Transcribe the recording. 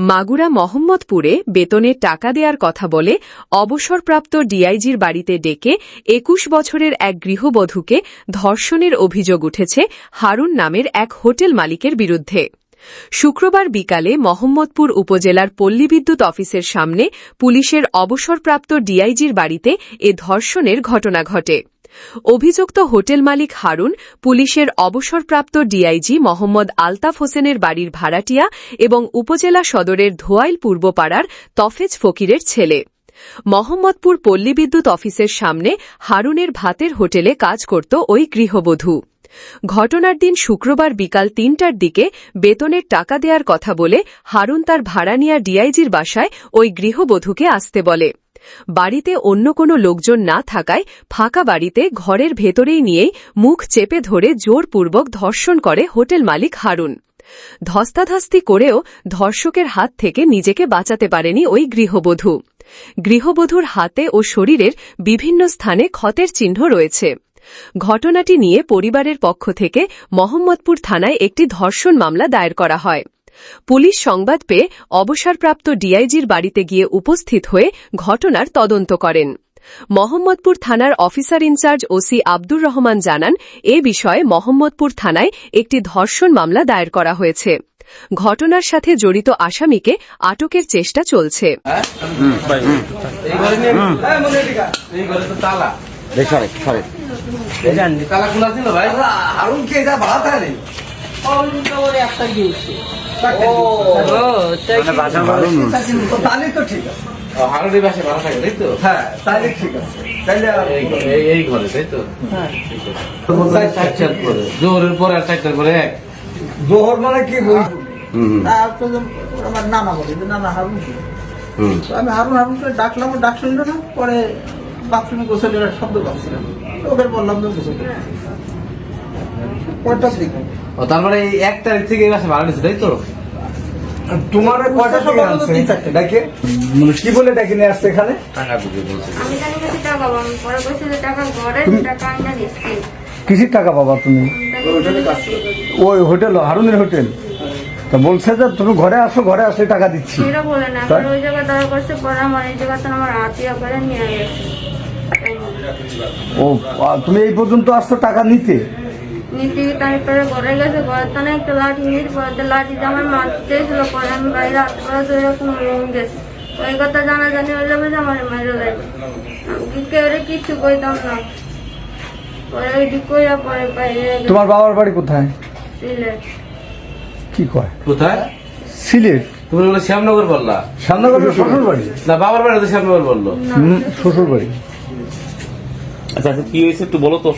মাগুরা মোহাম্মদপুরে বেতনের টাকা দেওয়ার কথা বলে অবসরপ্রাপ্ত ডিআইজির বাড়িতে ডেকে একুশ বছরের এক গৃহবধূকে ধর্ষণের অভিযোগ উঠেছে হারুন নামের এক হোটেল মালিকের বিরুদ্ধে। শুক্রবার বিকালে মোহাম্মদপুর উপজেলার পল্লী বিদ্যুৎ অফিসের সামনে পুলিশের অবসরপ্রাপ্ত ডিআইজির বাড়িতে এ ধর্ষণের ঘটনা ঘটে। অভিযুক্ত হোটেল মালিক হারুন, পুলিশের অবসরপ্রাপ্ত ডিআইজি মোহাম্মদ আলতাফ হোসেনের বাড়ির ভাড়াটিয়া এবং উপজেলা সদরের ধোয়াইল পূর্বপাড়ার তফেজ ফকিরের ছেলে। মোহাম্মদপুর পল্লী বিদ্যুৎ অফিসের সামনে হারুনের ভাতের হোটেলে কাজ করত ওই গৃহবধূ। ঘটনার দিন শুক্রবার বিকাল তিনটার দিকে বেতনের টাকা দেওয়ার কথা বলে হারুন তার ভাড়া নেওয়া ডিআইজির বাসায় ওই গৃহবধূকে আসতে বলে। বাড়িতে অন্য কোনো লোকজন না থাকায় ফাঁকা বাড়িতে ঘরের ভেতরেই নিয়েই মুখ চেপে ধরে জোরপূর্বক ধর্ষণ করে হোটেল মালিক হারুন। ধস্তাধস্তি করেও ধর্ষকের হাত থেকে নিজেকে বাঁচাতে পারেনি ওই গৃহবধূ। গৃহবধূর হাতে ও শরীরের বিভিন্ন স্থানে ক্ষতের চিহ্ন রয়েছে। ঘটনাটি নিয়ে পরিবারের পক্ষ থেকে মোহাম্মদপুর থানায় একটি ধর্ষণ মামলা দায়ের করা হয়। পুলিশ সংবাদ পেয়ে অবসরপ্রাপ্ত ডিআইজির বাড়িতে গিয়ে উপস্থিত হয়ে ঘটনার তদন্ত করেন। মোহাম্মদপুর থানার officer in-charge OC Abdur Rahman জানান এ বিষয়ে মোহাম্মদপুর থানায় একটি ধর্ষণ মামলা দায়ের করা হয়েছে। ঘটনার সাথে জড়িত আসামিকে আটকের চেষ্টা চলছে। তালা। তাহলে তো ঠিক থাকে তো হ্যাঁ ঠিক আছে এই তাই তো পরে আর চারটার করে এক জোহর মানে কি তারপর আমার বলে হারুন আমি হারুন হারুন করে ডাকলাম ডাক শুনলো না পরে বাথরুমে গোসলের শব্দ পাচ্ছিলাম ওদের বললাম যে গোসল দিকে ও তার মানে এই এক তারিখ থেকে এই মাসে ভাড়া নিচ্ছে তাই তো? তোমার কয়টা থেকে আনছে ডাকে? মানে কি বলে ডাকে নিয়ে আসছে এখানে? টাকা বলছে। আমি জানি টাকা পাবো আমি পরে বলছি যে টাকা ঘরে টাকা আমি না দিচ্ছি। কিসির টাকা পাবা তুমি? ওই হোটেল হারুনের হোটেল। তা বলছে যে তুমি ঘরে আসো ঘরে আসলে টাকা দিচ্ছি। সেটা বলে না? ওই করছে পরে আমার এই জায়গাতে আমার আত্মীয় করে নিয়ে গেছে। ও তুমি এই পর্যন্ত আসছো টাকা নিতে? নীতি তারপরে ঘরে গেছে ঘরে একটা লাঠি নিয়ে পরে লাঠি যে আমার মারতে চেয়েছিল পরে আমি বাইরে হাত করে ধরে গেছে। ওই কথা জানা জানি হয়ে যাবে যে আমার মেরে কিচ্ছু কইতাম না। পরে ওই পরে বাইরে তোমার বাবার বাড়ি কোথায়? সিলেট। কি কয়? কোথায়? সিলেট। তুমি বলে শ্যামনগর বললা। সামনাগর শ্বশুর বাড়ি। না বাবার বাড়ি তো শ্যামনগর বলল। শ্বশুর বাড়ি। আচ্ছা আচ্ছা কি হয়েছে একটু বলো তো।